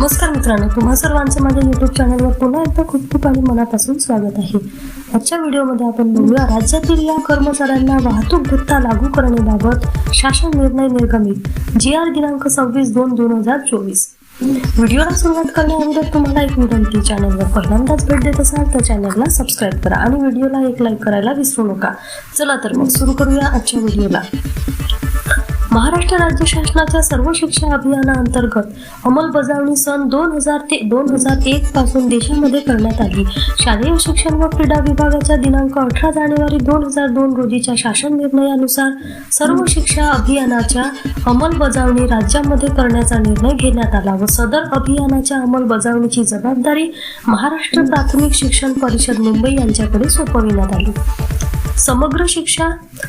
नमस्कार मित्रांनो तुम्हा सर्वांचं माझ्या युट्यूब चॅनलवर पुन्हा एकदा खूप खूप आणि मनापासून स्वागत आहे. आजच्या व्हिडिओमध्ये आपण बघूया राज्यातील या कर्मचाऱ्यांना वाहतूक भत्ता लागू करण्याबाबत शासन निर्णय निर्गमित जी आर दिनांक सव्वीस दोन दोन हजार चोवीस. व्हिडिओला सुरुवात करण्याअगोदर तुम्हाला एक विनंती चॅनलवर पहिल्यांदाच भेट देत असाल तर चॅनलला सबस्क्राईब करा आणि व्हिडिओला एक लाईक करायला विसरू नका. चला तर मग सुरू करूया आजच्या व्हिडिओला. महाराष्ट्र राज्य शासनाच्या सर्व शिक्षा अभियानाअंतर्गत अंमलबजावणी सन दोन हजार ते दोन हजार एक पासून देशामध्ये करण्यात आली. शालेय शिक्षण व क्रीडा विभागाच्या दिनांक अठरा जानेवारी दोन हजार दोन रोजीच्या शासन निर्णयानुसार सर्व शिक्षा अभियानाच्या अंमलबजावणी राज्यामध्ये करण्याचा निर्णय घेण्यात आला व सदर अभियानाच्या अंमलबजावणीची जबाबदारी महाराष्ट्र प्राथमिक शिक्षण परिषद मुंबई यांच्याकडे सोपविण्यात आली. समग्र शिक्षा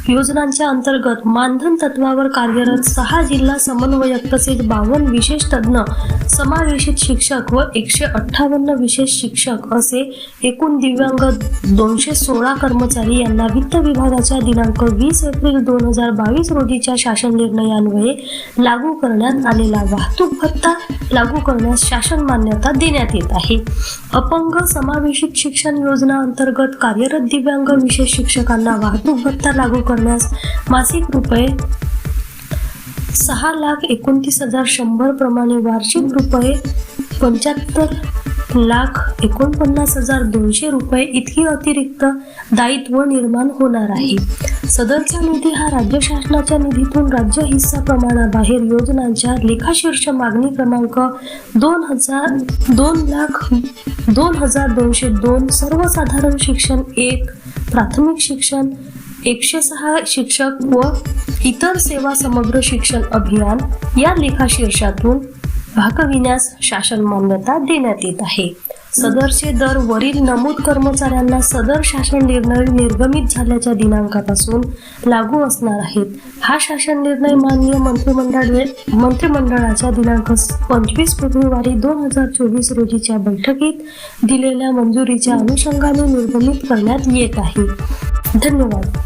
योजनांच्या अंतर्गत मानधन तत्वावर कार्यरत सहा जिल्हा समन्वयक तसेच बावन्न विशेष तज्ज्ञ समावेशित शिक्षक व एकशे अठ्ठावन्न विशेष शिक्षक असे एकूण दिव्यांग दोनशे सोळा कर्मचारी यांना वित्त विभागाच्या दिनांक वीस एप्रिल दोन हजार बावीस रोजीच्या शासन निर्णयान्वये लागू करण्यात आलेला वाहतूक भत्ता लागू करण्यास शासन मान्यता देण्यात येत आहे. अपंग समावेशित शिक्षण योजना अंतर्गत कार्यरत दिव्यांग विशेष शिक्षकांना वाहतूक भत्ता लागू करण्यास मासिक रुपये सहा लाख एकोणतीस हजार शंभर प्रमाणे वार्षिक रुपये पंच्याहत्तर लाख एकोणपन्नास हजार दोनशे रुपये इतकी अतिरिक्त दायित्व निर्माण होणार आहे. सदरचा निधी हा राज्य शासनाच्या निधीतून राज्य हिस्सा प्रमाणाबाहेर योजनांच्या लेखाशीर्ष मागणी क्रमांक दोन हजार दोन लाख दोन हजार दोनशे दोन सर्वसाधारण शिक्षण एक प्राथमिक शिक्षण एकशे सहा शिक्षक व इतर सेवा समग्र शिक्षण अभियान या लेखाशीर्षातून भागविण्यास शासन मान्यता देण्यात येत आहे. सदरचे दर वरील नमूद कर्मचाऱ्यांना सदर शासन निर्णय निर्गमित झाल्याच्या दिनांकापासून लागू असणार आहेत. हा शासन निर्णय माननीय मंत्रिमंडळ मंत्रिमंडळाच्या दिनांक पंचवीस फेब्रुवारी दोन हजार चोवीस रोजीच्या बैठकीत दिलेल्या मंजुरीच्या अनुषंगाने निर्गमित करण्यात येत आहे. धन्यवाद.